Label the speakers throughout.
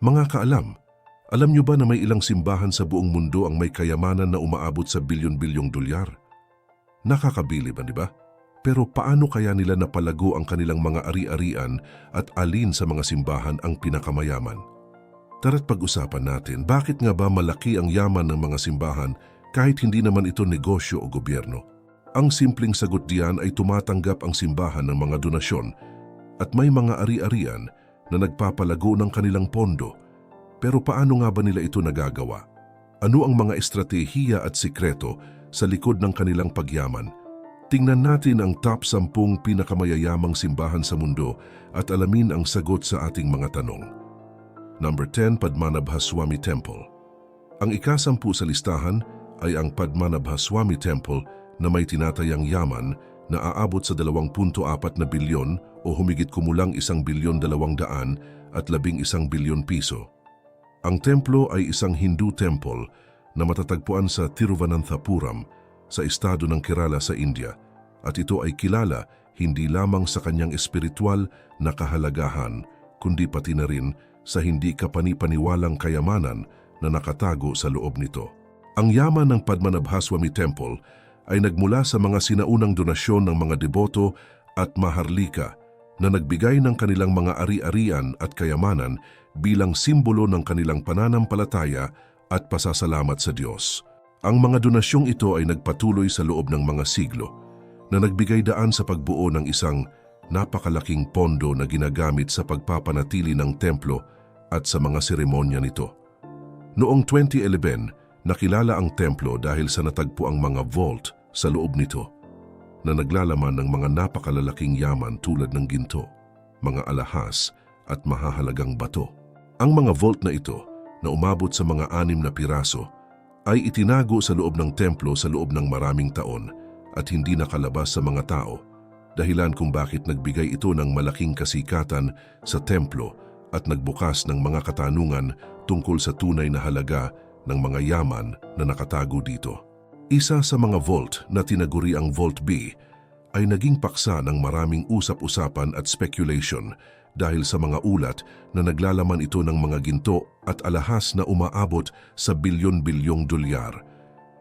Speaker 1: Mga kaalam, alam nyo ba na may ilang simbahan sa buong mundo ang may kayamanan na umaabot sa bilyon-bilyong dolyar? Nakakabilib, di ba? Pero paano kaya nila napalago ang kanilang mga ari-arian at alin sa mga simbahan ang pinakamayaman? Tara't pag-usapan natin, bakit nga ba malaki ang yaman ng mga simbahan kahit hindi naman ito negosyo o gobyerno? Ang simpleng sagot diyan ay tumatanggap ang simbahan ng mga donasyon at may mga ari-arian na nagpapalago ng kanilang pondo. Pero paano nga ba nila ito nagagawa? Ano ang mga estratehiya at sikreto sa likod ng kanilang pagyaman? Tingnan natin ang top 10 pinakamayayamang simbahan sa mundo at alamin ang sagot sa ating mga tanong. Number 10, Padmanabhaswamy Temple. Ang ikasampu sa listahan ay ang Padmanabhaswamy Temple na may tinatayang yaman na aabot sa 2.4 na bilyon o humigit kumulang isang bilyon dalawang daan at labing isang bilyon piso. Ang templo ay isang Hindu temple na matatagpuan sa Tiruvananthapuram sa estado ng Kerala sa India at ito ay kilala hindi lamang sa kanyang espiritual na kahalagahan kundi pati na rin sa hindi kapanipaniwalang kayamanan na nakatago sa loob nito. Ang yaman ng Padmanabhaswamy Temple ay nagmula sa mga sinaunang donasyon ng mga deboto at maharlika na nagbigay ng kanilang mga ari-arian at kayamanan bilang simbolo ng kanilang pananampalataya at pasasalamat sa Diyos. Ang mga donasyong ito ay nagpatuloy sa loob ng mga siglo na nagbigay daan sa pagbuo ng isang napakalaking pondo na ginagamit sa pagpapanatili ng templo at sa mga seremonya nito. Noong 2011, nakilala ang templo dahil sa natagpo ang mga vault sa loob nito na naglalaman ng mga napakalalaking yaman tulad ng ginto, mga alahas at mahahalagang bato. Ang mga vault na ito na umabot sa mga anim na piraso ay itinago sa loob ng templo sa loob ng maraming taon at hindi nakalabas sa mga tao dahilan kung bakit nagbigay ito ng malaking kasikatan sa templo at nagbukas ng mga katanungan tungkol sa tunay na halaga ng mga yaman na nakatago dito. Isa sa mga vault na tinaguri ang Vault B ay naging paksa ng maraming usap-usapan at speculation dahil sa mga ulat na naglalaman ito ng mga ginto at alahas na umaabot sa bilyon-bilyong dolyar.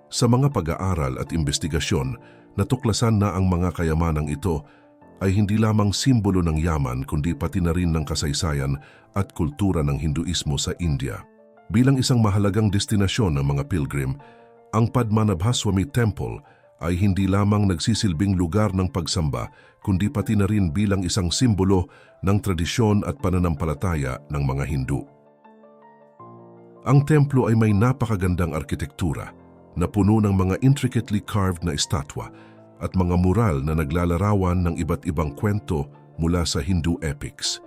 Speaker 1: Sa mga pag-aaral at investigasyon, natuklasan na ang mga kayamanang ito ay hindi lamang simbolo ng yaman kundi pati na rin ng kasaysayan at kultura ng Hinduismo sa India. Bilang isang mahalagang destinasyon ng mga pilgrim, ang Padmanabhaswamy Temple ay hindi lamang nagsisilbing lugar ng pagsamba kundi pati na rin bilang isang simbolo ng tradisyon at pananampalataya ng mga Hindu. Ang templo ay may napakagandang arkitektura na puno ng mga intricately carved na estatwa at mga mural na naglalarawan ng iba't ibang kwento mula sa Hindu epics.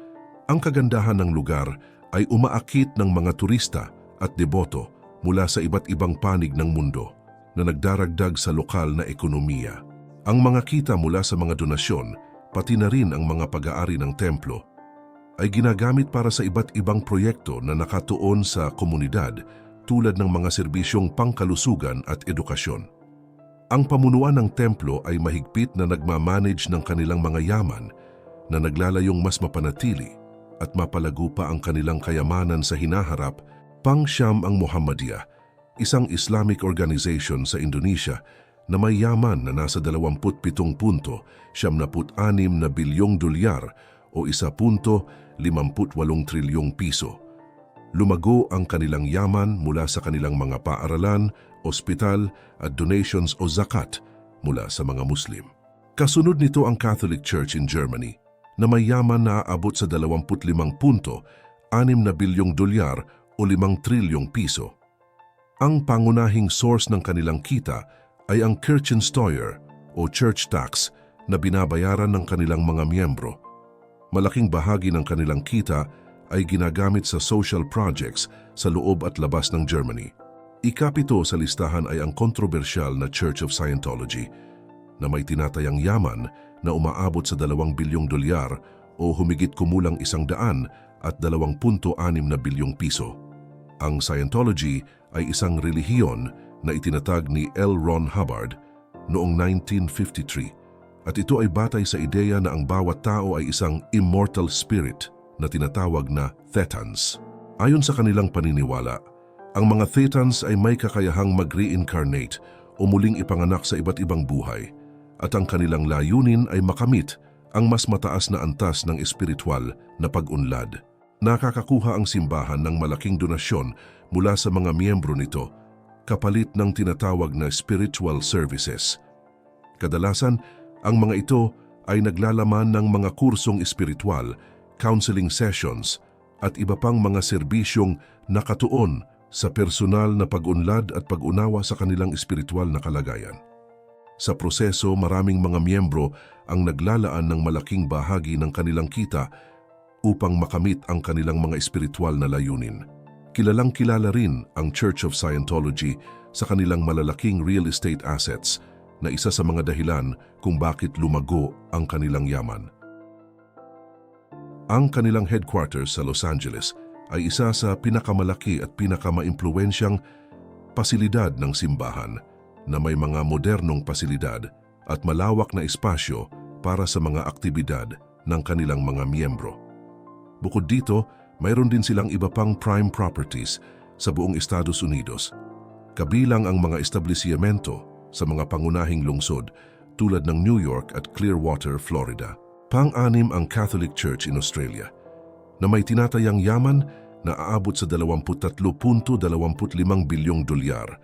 Speaker 1: Ang kagandahan ng lugar ay umaakit ng mga turista at deboto mula sa iba't ibang panig ng mundo na nagdaragdag sa lokal na ekonomiya. Ang mga kita mula sa mga donasyon, pati na rin ang mga pag-aari ng templo, ay ginagamit para sa iba't ibang proyekto na nakatuon sa komunidad tulad ng mga serbisyong pangkalusugan at edukasyon. Ang pamunuan ng templo ay mahigpit na nagmamanage ng kanilang mga yaman na naglalayong mas mapanatili at mapalago pa ang kanilang kayamanan sa hinaharap Pangsyam ang Muhammadiyah, isang Islamic organization sa Indonesia na may yaman na nasa 27.76 na bilyong dolyar o 1.58 trilyong piso. Lumago ang kanilang yaman mula sa kanilang mga paaralan, ospital at donations o zakat mula sa mga Muslim. Kasunod nito ang Catholic Church in Germany na may yaman na aabot sa 25.6 na bilyong dolyar o 5 trilyong piso. Ang pangunahing source ng kanilang kita ay ang Kirchensteuer o church tax na binabayaran ng kanilang mga miyembro. Malaking bahagi ng kanilang kita ay ginagamit sa social projects sa loob at labas ng Germany. Ikapito sa listahan ay ang kontrobersyal na Church of Scientology na may tinatayang yaman na umaabot sa 2 bilyong dolyar o humigit kumulang isang daan at 2.6 na bilyong piso. Ang Scientology ay isang relihiyon na itinatag ni L. Ron Hubbard noong 1953 at ito ay batay sa ideya na ang bawat tao ay isang immortal spirit na tinatawag na Thetans. Ayon sa kanilang paniniwala, ang mga Thetans ay may kakayahang mag-reincarnate o muling ipanganak sa iba't ibang buhay at ang kanilang layunin ay makamit ang mas mataas na antas ng espiritual na pag-unlad. Nakakakuha ang simbahan ng malaking donasyon mula sa mga miyembro nito kapalit ng tinatawag na spiritual services. Kadalasan, ang mga ito ay naglalaman ng mga kursong espiritual, counseling sessions, at iba pang mga serbisyong nakatuon sa personal na pag-unlad at pag-unawa sa kanilang espiritual na kalagayan. Sa proseso, maraming mga miyembro ang naglalaan ng malaking bahagi ng kanilang kita upang makamit ang kanilang mga espiritual na layunin. Kilalang kilala rin ang Church of Scientology sa kanilang malalaking real estate assets na isa sa mga dahilan kung bakit lumago ang kanilang yaman. Ang kanilang headquarters sa Los Angeles ay isa sa pinakamalaki at pinakamaimpluwensyang pasilidad ng simbahan na may mga modernong pasilidad at malawak na espasyo para sa mga aktibidad ng kanilang mga miyembro. Bukod dito, mayroon din silang iba pang prime properties sa buong Estados Unidos, kabilang ang mga establishmento sa mga pangunahing lungsod tulad ng New York at Clearwater, Florida. Pang-anim ang Catholic Church in Australia, na may tinatayang yaman na aabot sa 23.25 bilyong dolyar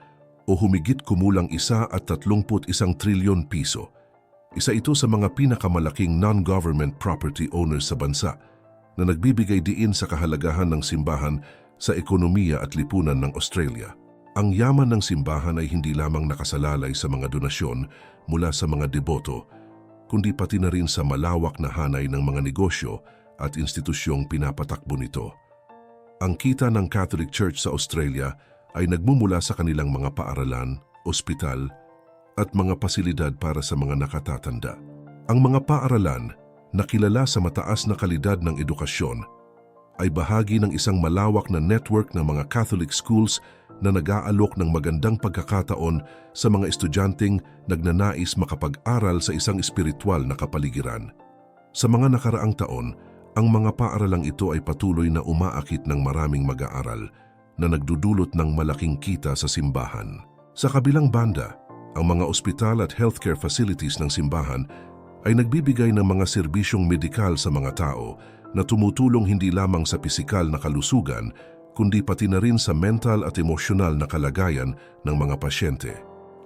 Speaker 1: o humigit kumulang isa at 31 trilyon piso. Isa ito sa mga pinakamalaking non-government property owners sa bansa na nagbibigay diin sa kahalagahan ng simbahan sa ekonomiya at lipunan ng Australia. Ang yaman ng simbahan ay hindi lamang nakasalalay sa mga donasyon mula sa mga deboto, kundi pati na rin sa malawak na hanay ng mga negosyo at institusyong pinapatakbo nito. Ang kita ng Catholic Church sa Australia ay nagmumula sa kanilang mga paaralan, ospital, at mga pasilidad para sa mga nakatatanda. Ang mga paaralan na kilala sa mataas na kalidad ng edukasyon ay bahagi ng isang malawak na network ng mga Catholic schools na nag-aalok ng magandang pagkakataon sa mga estudyanteng nagnanais makapag-aral sa isang espiritual na kapaligiran. Sa mga nakaraang taon, ang mga paaralang ito ay patuloy na umaakit ng maraming mag-aaral na nagdudulot ng malaking kita sa simbahan. Sa kabilang banda, ang mga ospital at healthcare facilities ng simbahan ay nagbibigay ng mga serbisyong medikal sa mga tao na tumutulong hindi lamang sa pisikal na kalusugan kundi pati na rin sa mental at emosyonal na kalagayan ng mga pasyente.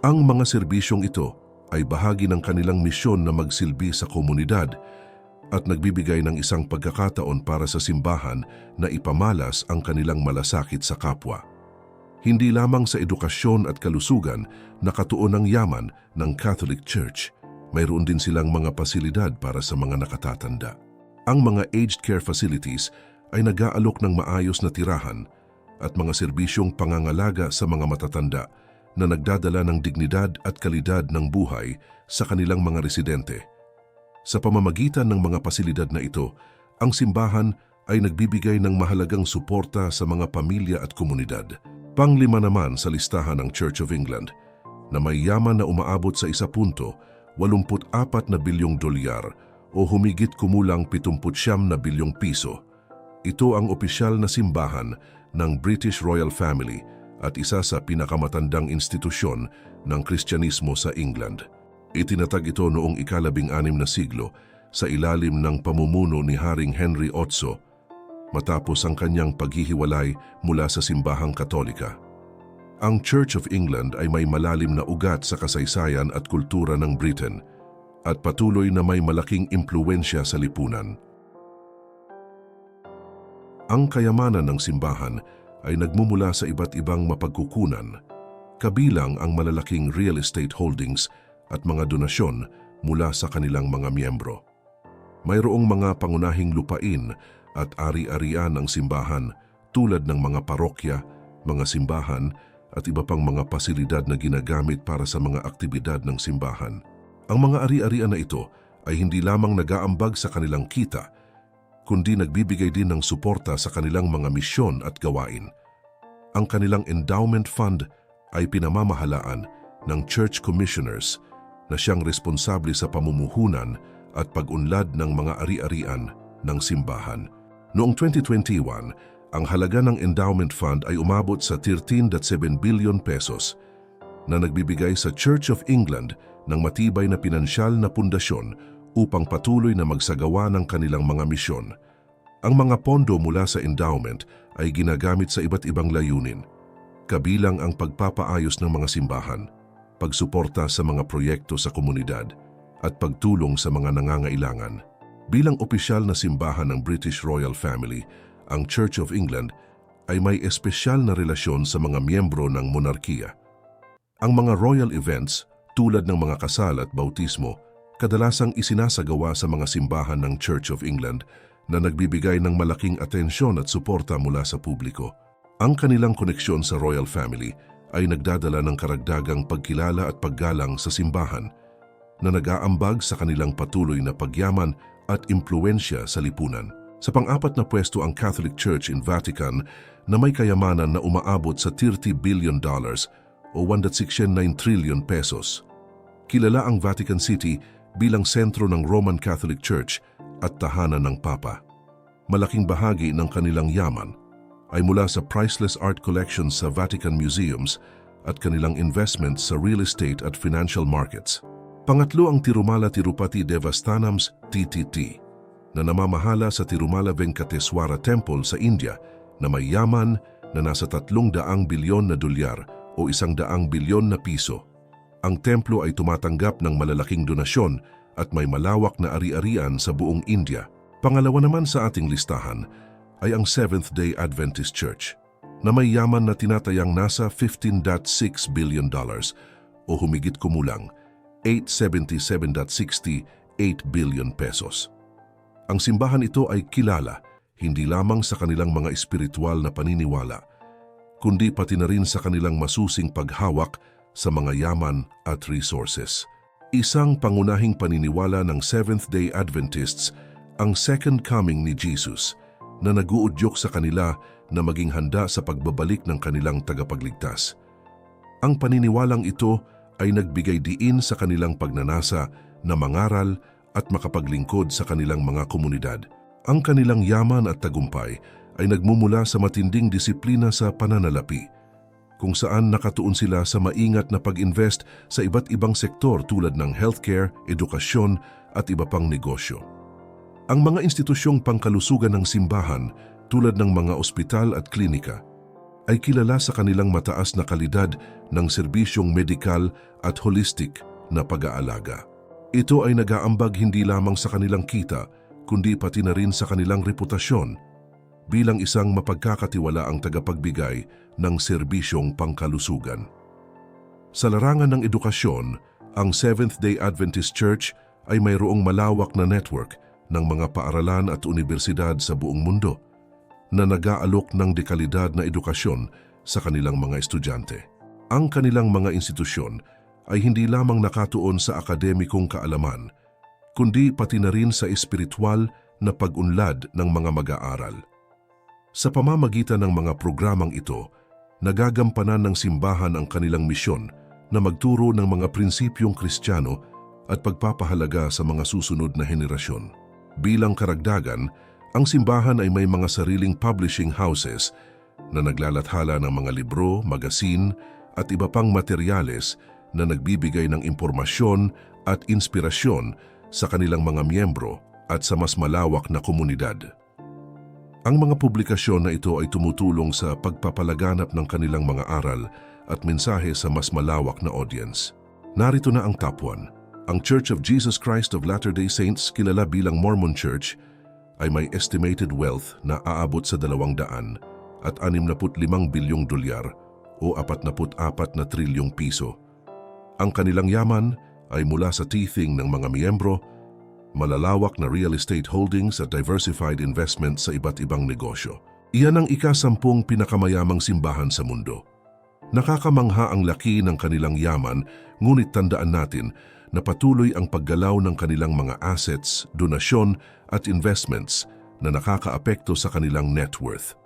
Speaker 1: Ang mga serbisyong ito ay bahagi ng kanilang misyon na magsilbi sa komunidad at nagbibigay ng isang pagkakataon para sa simbahan na ipamalas ang kanilang malasakit sa kapwa. Hindi lamang sa edukasyon at kalusugan nakatuon ang yaman ng Catholic Church, mayroon din silang mga pasilidad para sa mga nakatatanda. Ang mga aged care facilities ay nag-aalok ng maayos na tirahan at mga serbisyong pangangalaga sa mga matatanda na nagdadala ng dignidad at kalidad ng buhay sa kanilang mga residente. Sa pamamagitan ng mga pasilidad na ito, ang simbahan ay nagbibigay ng mahalagang suporta sa mga pamilya at komunidad. Panglima naman sa listahan ng Church of England na may yaman na umaabot sa isa punto, 84 na bilyong dolyar o humigit kumulang 79 na bilyong piso. Ito ang opisyal na simbahan ng British Royal Family at isa sa pinakamatandang institusyon ng Kristyanismo sa England. Itinatag ito noong ikalabing anim na siglo sa ilalim ng pamumuno ni Haring Henry VIII matapos ang kanyang paghihiwalay mula sa simbahang katolika. Ang Church of England ay may malalim na ugat sa kasaysayan at kultura ng Britain at patuloy na may malaking impluensya sa lipunan. Ang kayamanan ng simbahan ay nagmumula sa iba't ibang mapagkukunan, kabilang ang malalaking real estate holdings at mga donasyon mula sa kanilang mga miyembro. Mayroong mga pangunahing lupain at ari-arian ng simbahan tulad ng mga parokya, mga simbahan at iba pang mga pasilidad na ginagamit para sa mga aktibidad ng simbahan. Ang mga ari-arian na ito ay hindi lamang nagaambag sa kanilang kita, kundi nagbibigay din ng suporta sa kanilang mga misyon at gawain. Ang kanilang endowment fund ay pinamamahalaan ng church commissioners na siyang responsable sa pamumuhunan at pag-unlad ng mga ari-arian ng simbahan. Noong 2021, ang halaga ng endowment fund ay umabot sa 13.7 billion pesos na nagbibigay sa Church of England ng matibay na pinansyal na pundasyon upang patuloy na magsagawa ng kanilang mga misyon. Ang mga pondo mula sa endowment ay ginagamit sa iba't ibang layunin, kabilang ang pagpapaayos ng mga simbahan, pagsuporta sa mga proyekto sa komunidad, at pagtulong sa mga nangangailangan. Bilang opisyal na simbahan ng British Royal Family, ang Church of England ay may espesyal na relasyon sa mga miyembro ng monarkiya. Ang mga royal events tulad ng mga kasal at bautismo kadalasang isinasagawa sa mga simbahan ng Church of England na nagbibigay ng malaking atensyon at suporta mula sa publiko. Ang kanilang koneksyon sa royal family ay nagdadala ng karagdagang pagkilala at paggalang sa simbahan na nag-aambag sa kanilang patuloy na pagyaman at impluensya sa lipunan. Sa pang-apat na pwesto ang Catholic Church in Vatican na may kayamanan na umaabot sa 30 billion dollars o 1.69 trillion pesos. Kilala ang Vatican City bilang sentro ng Roman Catholic Church at tahanan ng Papa. Malaking bahagi ng kanilang yaman ay mula sa priceless art collections sa Vatican Museums at kanilang investments sa real estate at financial markets. Pangatlo ang Tirumala Tirupati Devasthanams TTT na namamahala sa Tirumala Venkateswara Temple sa India na may yaman na nasa 300 bilyon na dolyar o 100 bilyon na piso. Ang templo ay tumatanggap ng malalaking donasyon at may malawak na ari-arian sa buong India. Pangalawa naman sa ating listahan ay ang Seventh-day Adventist Church na may yaman na tinatayang nasa 15.6 billion dollars o humigit kumulang 877.68 billion pesos. Ang simbahan ito ay kilala hindi lamang sa kanilang mga espiritual na paniniwala, kundi pati na rin sa kanilang masusing paghawak sa mga yaman at resources. Isang pangunahing paniniwala ng Seventh-day Adventists ang second coming ni Jesus na naguudyok sa kanila na maging handa sa pagbabalik ng kanilang tagapagligtas. Ang paniniwalang ito ay nagbigay diin sa kanilang pagnanasa na mangaral at makapaglingkod sa kanilang mga komunidad. Ang kanilang yaman at tagumpay ay nagmumula sa matinding disiplina sa pananalapi, kung saan nakatuon sila sa maingat na pag-invest sa iba't ibang sektor tulad ng healthcare, edukasyon at iba pang negosyo. Ang mga institusyong pangkalusugan ng simbahan tulad ng mga ospital at klinika ay kilala sa kanilang mataas na kalidad ng serbisyong medikal at holistic na pag-aalaga. Ito ay nag-aambag hindi lamang sa kanilang kita, kundi pati na rin sa kanilang reputasyon bilang isang mapagkakatiwalaang tagapagbigay ng serbisyong pangkalusugan. Sa larangan ng edukasyon, ang Seventh-day Adventist Church ay mayroong malawak na network ng mga paaralan at universidad sa buong mundo na nag-aalok ng dekalidad na edukasyon sa kanilang mga estudyante. Ang kanilang mga institusyon ay hindi lamang nakatuon sa akademikong kaalaman, kundi pati na rin sa espiritual na pag-unlad ng mga mag-aaral. Sa pamamagitan ng mga programang ito, nagagampanan ng simbahan ang kanilang misyon na magturo ng mga prinsipyong kristyano at pagpapahalaga sa mga susunod na henerasyon. Bilang karagdagan, ang simbahan ay may mga sariling publishing houses na naglalathala ng mga libro, magasin at iba pang materyales na nagbibigay ng impormasyon at inspirasyon sa kanilang mga miyembro at sa mas malawak na komunidad. Ang mga publikasyon na ito ay tumutulong sa pagpapalaganap ng kanilang mga aral at mensahe sa mas malawak na audience. Narito na ang top 1. Ang Church of Jesus Christ of Latter-day Saints, kilala bilang Mormon Church, ay may estimated wealth na aabot sa 200 at 65 bilyong dolyar o 44 na trilyong piso ang kanilang yaman ay mula sa teething ng mga miyembro, malalawak na real estate holdings at diversified investment sa iba't ibang negosyo. Iyan ang ikasampung pinakamayamang simbahan sa mundo. Nakakamangha ang laki ng kanilang yaman, ngunit tandaan natin na patuloy ang paggalaw ng kanilang mga assets, donasyon at investments na nakakaapekto sa kanilang net worth.